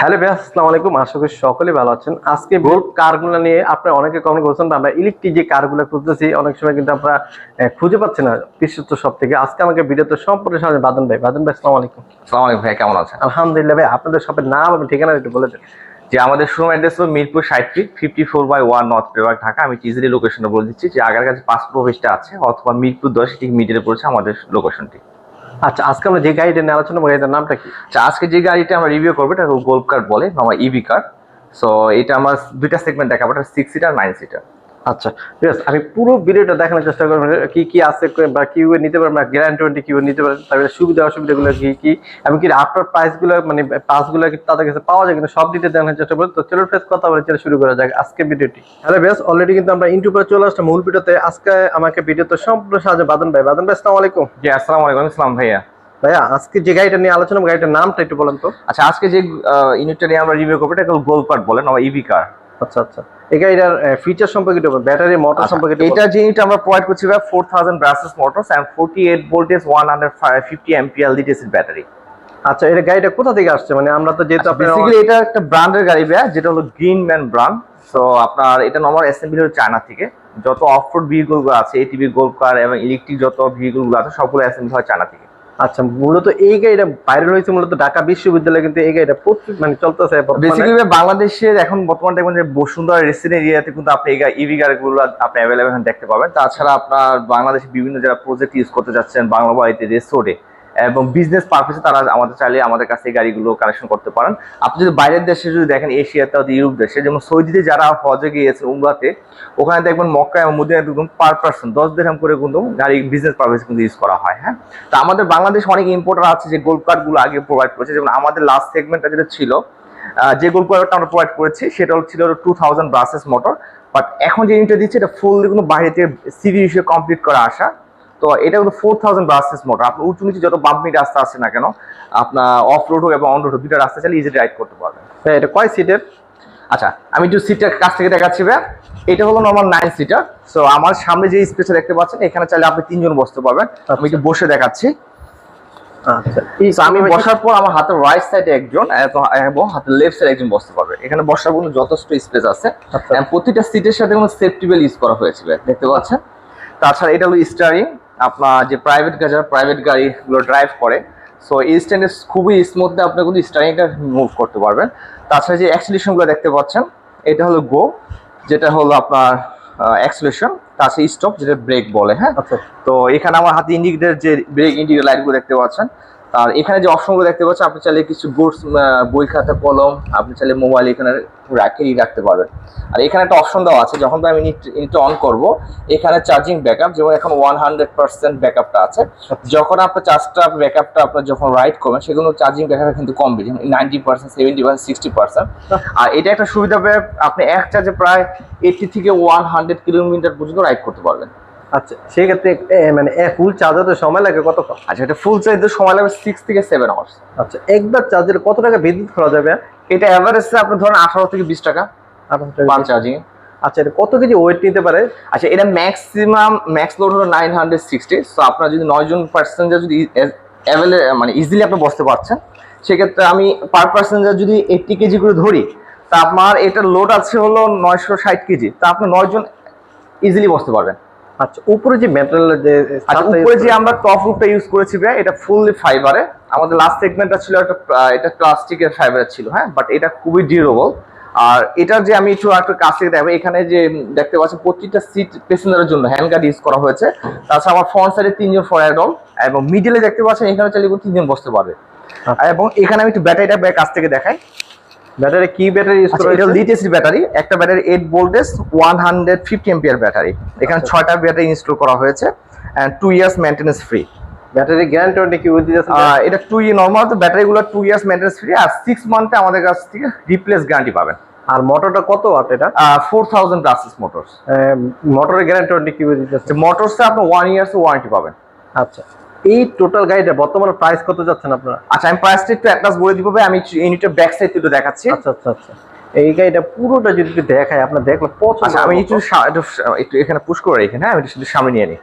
Hello ভাই আসসালামু আলাইকুম। আশা করি সকলে ভালো আছেন। আজকে গোল্ড কারগুলো নিয়ে আপনারা অনেকে কমেন্ট করছেন আমরা ইলেকট্রিক যে কারগুলো খুঁজতেছি অনেক সময় কিন্তু আমরা খুঁজে পাচ্ছি না বিশ্বস্ত সব থেকে আজকে আমাকে ভিডিওতে সম্পূর্ণ সামনে বাদন ভাই। বাদন ভাই আসসালামু আলাইকুম। সালাম আলাইকুম ভাই কেমন আছেন? আলহামদুলিল্লাহ ভাই আপনাদের শপের নাম এবং ঠিকানা একটু বলে দেন। যে আমাদের শোরুম অ্যাড্রেস হলো মিরপুর ষাট feet fifty four by one north Pebag Dhaka. আমি ইজিলি লোকেশনটা বলে দিচ্ছি যে আগের কাছে পাসপোর্ট অফিসটা আছে অথবা মিরপুর দশ ঠিক মিডিলে পড়েছে আমাদের লোকেশনটি আচ্ছা আজকে আমরা যে গাড়িটা নিয়ে আলোচনা গাড়িটার নামটা কি? আচ্ছা আজকে যে গাড়িটা আমরা রিভিউ করব, এটা গোল্ড কার্ড বলে, আমার ইভি কার সো এটা আমার দুইটা সেগমেন্ট দেখাবো, এটা সিক্স সিটার নাইন সিটার আচ্ছা ঠিক আছে আমি পুরো ভিডিওটা দেখানোর চেষ্টা করব কি কি আছে বা কি নিতে পারবেন বা গ্যারান্টি ওয়ারেন্টি কি নিতে পারেন তারপরে সুবিধা অসুবিধাগুলো কি কি এমনকি আফটার প্রাইসগুলো মানে পাসগুলো কি তাদের কাছে পাওয়া যায় কিন্তু সব দিতে দেখানোর চেষ্টা করি তো চলো ফ্রেস কথা বলে চলো শুরু করা যাক আজকে ভিডিওটি। হ্যালো বেশ অলরেডি কিন্তু আমরা ইউটিউবে চলে আসলাম মূল ভিডিওতে। আজকে আমাকে ভিডিওতে সম্পূর্ণ সাহায্য বাদন ভাই। বাদন ভাই আসসালামু আলাইকুম। জি আসসালামু আলাইকুম ইসলাম ভাইয়া। ভাইয়া আজকে যে গাড়িটা নিয়ে আলোচনা গাড়িটার নামটা একটু বলেন তো। আচ্ছা আজকে যে ইউনিটটা নিয়ে আমরা রিভিউ করব এটা কার্ড বলেন আমার ইভি কার আচ্ছা আচ্ছা। এই গাড়িটার ফিচার সম্পর্কে ব্যাটারি মোটর সম্পর্কে এটা যে ইউনিট আমরা প্রোভাইড করছি ভাই four thousand brushless motors forty eight voltage one hundred fifty MPL ডিটেসিড ব্যাটারি আচ্ছা এটা গাড়িটা কোথা থেকে আসছে? মানে আমরা তো যেহেতু আপনার বেসিক্যালি এটা একটা ব্র্যান্ডের গাড়ি ভাইয়া যেটা হলো গ্রিন ম্যান ব্র্যান্ড সো আপনার এটা নর্মাল অ্যাসেম্বলি হলো চায়না থেকে। যত অফরোড ভেহিকলগুলো আছে এটিভি গোল্ড কার এবং ইলেকট্রিক যত ভেহিকলগুলো আছে সবগুলো অ্যাসেম্বলি হয় চায়না থেকে। আচ্ছা মূলত এই গাড়িটা ভাইরাল হয়েছে মূলত ঢাকা বিশ্ববিদ্যালয়ে, কিন্তু এই গাড়িটা প্রচুর মানে চলতেছে। বেসিক্যালি বাংলাদেশের এখন বর্তমান দেখবেন যে বসুন্ধরা রেসিডেন্ট এরিয়াতে কিন্তু আপনি এই ইভি গাড়িগুলো আপনি অ্যাভেলেবেল দেখতে পাবেন তাছাড়া আপনার বাংলাদেশের বিভিন্ন যারা প্রজেক্ট ইউজ করতে যাচ্ছেন, বাংলা বাড়িতে রেসোর্টে এবং বিজনেস পারপাসে তারা আমাদের চাইলে আমাদের কাছে এই গাড়িগুলো কালেকশন করতে পারেন। আপনি যদি বাইরের দেশে যদি দেখেন এশিয়াতে অথবা ইউরোপ দেশে, যেমন সৌদিতে যারা হজে গিয়েছে উমরাতে, ওখানে দেখবেন মক্কা এবং মদিনা একদম পার পার্সন দশ দেড় করে কিন্তু গাড়ি বিজনেস পারপাসে কিন্তু ইউজ করা হয় হ্যাঁ? তো আমাদের বাংলাদেশ অনেক ইম্পোর্টার আছে যে গোল্ড কার্ডগুলো আগে প্রোভাইড করেছে। যেমন আমাদের লাস্ট সেগমেন্টটা যেটা ছিল যে গোল কার্ডটা আমরা প্রোভাইড করেছি, সেটা ছিল two thousand brushless motor but এখন যে ইউনিটটা দিচ্ছে, এটা ফুললি কোনো বাইরে থেকে সিভি হিসেবে কমপ্লিট করা আসা। তো এটা হলো ফোর থাউজেন্ড ব্রাসেস মোটর আপনার উঁচু নিচু যত বাম্পি রাস্তা আছে না কেন আপনার অফ রোড হোক এবং অন রোড হোক দুটা রাস্তা চাইলে ইজিলি রাইড করতে পারবেন। ভাই, এটা কয় সিটের আচ্ছা আমি একটু সিটটার কাছ থেকে দেখাচ্ছি ভাই এটা হলো নর্মাল নাইন সিটার সো আমার সামনে যে স্পেসটা দেখতে পাচ্ছেন এখানে চাইলে আপনি তিনজন বসতে পারবেন। আমি একটু বসে দেখাচ্ছি। আচ্ছা। আমি বসার পর আমার হাতের রাইট সাইডে একজন এবং- এবং হাতের লেফট সাইডে একজন বসতে পারবে। এখানে বসার কোনো যথেষ্ট স্পেস আছে। আচ্ছা। প্রতিটা সিটের সাথে কোনো সেফটি বেল ইউজ করা হয়েছে দেখতে পাচ্ছেন? তাছাড়া এটা হলো স্টারিং আপনার যে প্রাইভেট গাড়ি যারা প্রাইভেট গাড়িগুলো ড্রাইভ করে সো এই স্ট্যান্ডে খুবই স্মুথলি আপনি কিন্তু স্টারিংটা মুভ করতে পারবেন। তাছাড়া যে অ্যাক্সিলেশনগুলো দেখতে পাচ্ছেন এটা হলো গো যেটা হলো আপনার অ্যাক্সিলেশন তাছাড়া স্টপ যেটা ব্রেক বলে হ্যাঁ? আচ্ছা। তো এখানে আমার হাতে ইন্ডিকেটার যে ব্রেক ইন্ডিকেটার লাইটগুলো দেখতে পাচ্ছেন আর এখানে যে অপশনগুলো দেখতে পাচ্ছেন, আপনি চাইলে কিছু গুডস বই খাতা, কলম, আপনি চাইলে মোবাইল এখানে রাখেই রাখতে পারবেন। আর এখানে একটা অপশন দেওয়া আছে, যখন আমি ইনিটটা অন করব, এখানে চার্জিং ব্যাকআপ যেমন এখন ওয়ান হান্ড্রেড পার্সেন্ট ব্যাকআপটা আছে। যখন আপনার চার্জটা ব্যাকআপটা আপনার যখন রাইড করবেন, সেগুলো চার্জিং ব্যাকআপ কিন্তু কমবে যেমন ninety percent seventy percent sixty percent আর এটা একটা সুবিধা, আপনি এক চার্জে প্রায় এইটি থেকে ওয়ান হান্ড্রেড কিলোমিটার পর্যন্ত রাইড করতে পারবেন। আচ্ছা সেই ক্ষেত্রে মানে ফুল চার্জার সময় লাগে কতক্ষণ? আচ্ছা এটা ফুল চার্জে সময় লাগবে সিক্স থেকে সেভেন আওয়ার্স আচ্ছা একবার চার্জের কত টাকা বিদ্যুৎ খরচ যাবে এটা অ্যাভারেজে আপনি ধরেন আঠারো থেকে বিশ টাকা আঠারো টাকা। চার্জিং আচ্ছা এটা কত কেজি ওয়েট নিতে পারে? আচ্ছা এটা ম্যাক্সিমাম ম্যাক্স লোড হলো নাইন হান্ড্রেড সিক্সটি সো আপনার যদি নয়জন প্যাসেঞ্জার যদি অ্যাভেলে মানে ইজিলি আপনি বসতে পারছেন সেক্ষেত্রে আমি পার প্যাসেঞ্জার যদি এইটটি কেজি করে ধরি তা আপনার এটার লোড আছে হলো নয়শো ষাট কেজি। তা আপনি নয়জন ইজিলি বসতে পারবেন। আচ্ছা উপরে যে ম্যাটেরিয়াল যে আচ্ছা উপরে যে আমরা টপ রুপটা ইউজ করেছি ভাই এটা ফুললি ফাইবারে আমাদের লাস্ট সেগমেন্টটা ছিল একটা এটা প্লাস্টিকের ফাইবারের ছিল হ্যাঁ? বাট এটা খুবই ডিউরেবল আর এটা যে আমি একটু একটু কাছ থেকে দেখাবো এখানে যে দেখতে সিট প্যাসেঞ্জারের জন্য হ্যান্ড গার্ড ইউজ করা হয়েছে। তাছাড়া আমার ফ্রন্ট সাইডে তিনজন ফর অ্যাডল এবং মিডিলে দেখতে পাচ্ছেন এখানে তিনজন বসতে পারবে। আচ্ছা। এবং এখানে আমি একটু ব্যাটারিটা কাছ থেকে দেখাই। ব্যাটারি কি ব্যাটারি ইউজ আচ্ছা করা এটা হয়েছে? লিড এসি ব্যাটারি একটা battery eight voltage one hundred fifty ampere battery এখানে আচ্ছা। ছয়টা ব্যাটারি ইনস্টল করা হয়েছে and two years maintenance free battery guarantee warranty কি যাচ্ছে আহ, এটা টু ইয়ার নর্মাল তো ব্যাটারিগুলো টু ইয়ার্স মেনটেন্স ফ্রি আর সিক্স মান্থে আমাদের কাছ থেকে রিপ্লেস গ্যারান্টি পাবেন। আর মোটরটা কত ওয়াট এটা? ফোর থাউজেন্ড ব্রাসেস মোটরস মোটরের গ্যারান্টি ওয়ারেন্টি কি বুঝতে যাচ্ছে মোটরসে আপনি ওয়ান ইয়ার্স ওয়ারেন্টি পাবেন। আচ্ছা। এই টোটাল গাড়িটা বর্তমানে প্রাইস কত যাচ্ছেন আপনারা? আচ্ছা আমি প্রাইসটা একটু অ্যাডভান্স বলে দিব ভাই, আমি ইউনিটের ব্যাক সাইড একটু দেখাচ্ছি। আচ্ছা আচ্ছা আচ্ছা। এই গাড়িটা পুরোটা যদি একটু দেখায় আপনার দেখলে পছন্দ আচ্ছা আমি হবে। একটু একটু এখানে পুশ করে রেখে হ্যাঁ? আমি একটু শুধু সামনে নিয়ে নিই।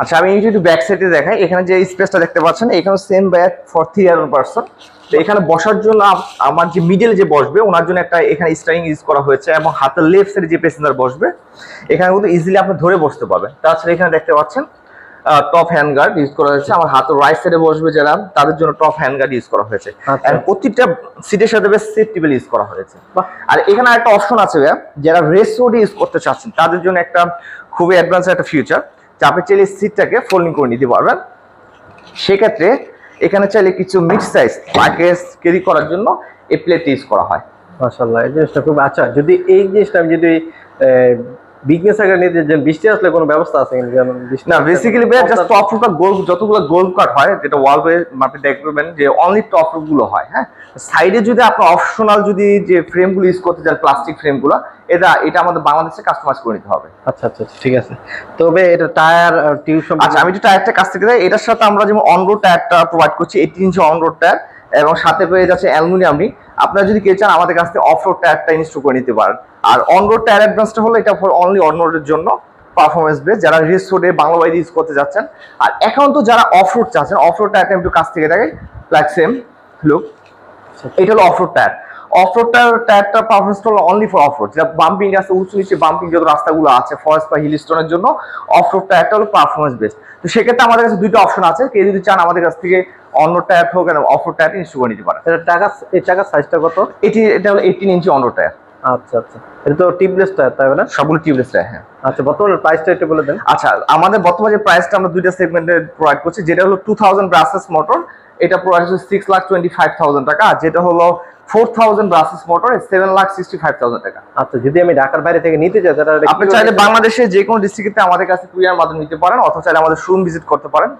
আচ্ছা আমি একটু ব্যাক সাইডে দেখাই এখানে যে স্পেসটা দেখতে পাচ্ছেন এখানে same back for three year person তো এখানে বসার জন্য আমার যে মিডল যে বসবে ওনার জন্য একটা এখানে স্টারিং ইউজ করা হয়েছে এবং হাতের লেফট সাইডে যে প্যাসেঞ্জার বসবে এখানে কিন্তু ইজিলি আপনি ধরে বসতে পারবেন। তাছাড়া এখানে দেখতে পাচ্ছেন টপ হ্যান্ড গার্ড ইউজ করা হয়েছে। আমার হাতের রাইট সাইডে বসবে যারা তাদের জন্য টপ হ্যান্ড গার্ড ইউজ করা হয়েছে। আচ্ছা। And সিটের সাথে বেশ সেফ টেবিল ইউজ করা হয়েছে। আর এখানে একটা অপশন আছে যারা রেস রোড ইউজ করতে চাচ্ছেন তাদের জন্য একটা খুবই অ্যাডভান্স একটা ফিউচার চাপে চাইলে সিটটাকে ফোল্ডিং করে নিতে পারবেন। সেক্ষেত্রে এখানে চাইলে কিছু মিক্স সাইজ প্যাকেজ ক্যারি করার জন্য এই প্লেট ইউজ করা হয়। মাশাআল্লাহ এই জিনিসটা খুব আচ্ছা যদি এই জিনিসটা আমি যদি নিতে বৃষ্টি আসলে কোনো ব্যবস্থা আছে না বেসিক্যালি জাস্ট টপ যতগুলো গোল কাট হয় যেটা দেখবেন যে অনলি টপ রুটগুলো হয় হ্যাঁ? সাইডে যদি আপনি অপশনাল যদি যে ফ্রেমগুলো ইউজ করতে চান প্লাস্টিক ফ্রেমগুলো এটা এটা আমাদের বাংলাদেশে কাস্টমাইজ করে নিতে হবে। আচ্ছা আচ্ছা আচ্ছা, ঠিক আছে। তবে এটা টায়ার টিউশন আচ্ছা আমি একটু টায়ারটা কাছ থেকে এটার সাথে আমরা যেমন অন রোড টায়ারটা প্রোভাইড করছি eighteen inch on road tyre এবং সাথে পেয়ে যাচ্ছে অ্যালুমিনিয়াম রিং আপনারা যদি কেউ চান আমাদের কাছ থেকে অফ রোড টায়ারটা ইনস্টল করে নিতে পারেন। আর অন রোড টায়ার অ্যাডভান্সটা হলো এটা ফর অনলি অন রোডের জন্য পারফরমেন্স বেস যারা রেস রোডে বাংলা বাইরে ইউজ করতে যাচ্ছেন। আর এখন তো যারা অফ রোড চাচ্ছেন অফ রোড টায়ারটা একটু কাছ থেকে দেখাই লাইক সেম লুক এটা হলো off road tyre off road tyre টায়ারটা পারফরমেন্স হলো অনলি ফর অফ রোড যেটা বাম্পিং আছে উঁচু নিচে বাম্পিং যত রাস্তাগুলো আছে ফরেস্ট বা হিল স্টোনের জন্য অফ রোড টায়ারটা হলো পারফরমেন্স বেস তো সেক্ষেত্রে আমাদের কাছে দুইটা অপশন আছে কেউ যদি চান আমাদের কাছ থেকে অন্য টায়ার হোক অফ রোড টায়ার ইনস্টল করে নিতে পারেন। এটা টাকা এই টাকার সাইজটা কত? এটি এটা হলো এইটিন ইঞ্চি অন্য টায়ার আচ্ছা আচ্ছা। এটা তো টিপলেস টায়ার তাই না? সবগুলো টিউবলেস টায়ার হ্যাঁ। আচ্ছা বর্তমানে প্রাইসটা একটু বলে দেন। আচ্ছা আমাদের বর্তমানে যে প্রাইসটা আমরা দুইটা সেগমেন্টে প্রোভাইড করছি যেটা হলো টু থাউজেন্ড ব্রাসেস মোটর এটা হচ্ছে six lakh twenty five thousand টাকা আর যেটা হলো four thousand brushless motor seven lakh sixty five thousand টাকা। আচ্ছা যদি আমি ঢাকার বাইরে থেকে নিতে চাই তাহলে আপনি চাইলে বাংলাদেশে যে কোনো ডিস্ট্রিক্টে আমাদের কাছে কুরিয়ার মাধ্যমে নিতে পারেন অথবা চাইলে আমাদের শোরুম ভিজিট করতে পারেন।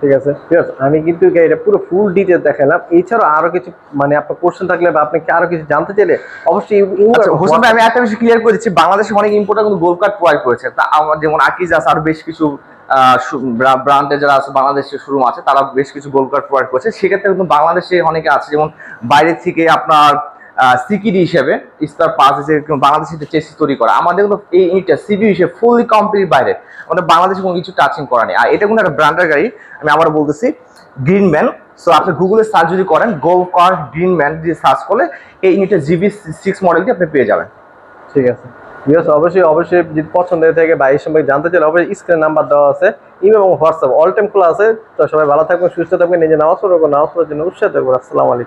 ঠিক আছে? ঠিক আছে আমি কিন্তু এটা পুরো ফুল ডিটেলস দেখালাম। এছাড়াও আরও কিছু মানে আপনার কোশ্চেন থাকলে বা আপনি আরও কিছু জানতে চাইলে অবশ্যই আচ্ছা হোসেন ভাই আমি একটা বিষয় ক্লিয়ার করে দিচ্ছি বাংলাদেশে অনেক ইম্পোর্টার কিন্তু গোল্ড কার্ড প্রোভাইড করেছে। তা আমার যেমন আকিজ আছে আর বেশ কিছু ব্র্যান্ডে যারা আছে বাংলাদেশে শোরুম আছে তারা বেশ কিছু গোল্ড কার্ড প্রোভাইড করেছে। সেক্ষেত্রে কিন্তু বাংলাদেশে অনেকে আছে যেমন বাইরে থেকে আপনার সিকিডি হিসেবে ইস্তার পাস হিসেবে বাংলাদেশে চেসিস তৈরি করা, আমাদের কিন্তু এই ইটা সিবি হিসেবে ফুললি কমপ্লিট বাইরে। আমাদের বাংলাদেশে কোনো কিছু টাচিং করা নেই। আর এটা কিন্তু একটা ব্র্যান্ডের গাড়ি, আমি আবার বলতেছি গ্রিন ম্যান সো আপনি গুগলে সার্চ যদি করেন গোল কার গ্রিন ম্যান দিয়ে সার্চ করলে, এই ইউনিটের জিবি সিক্স মডেলটি আপনি পেয়ে যাবেন। ঠিক আছে। আছে অবশ্যই অবশ্যই, যদি পছন্দ হয়ে থাকে বা এই সম্পর্কে জানতে চাইলে অবশ্যই স্ক্রিন নাম্বার দেওয়া আছে ইমেল এবং হোয়াটসঅ্যাপ অল টাইম খোলা আছে। তো সবাই ভালো থাকবেন সুস্থ থাকবেন নিজে নামাজ পড়বেন নামাজ পড়ার জন্য উৎসাহ থাকবেন আসসালামু আলাইকুম।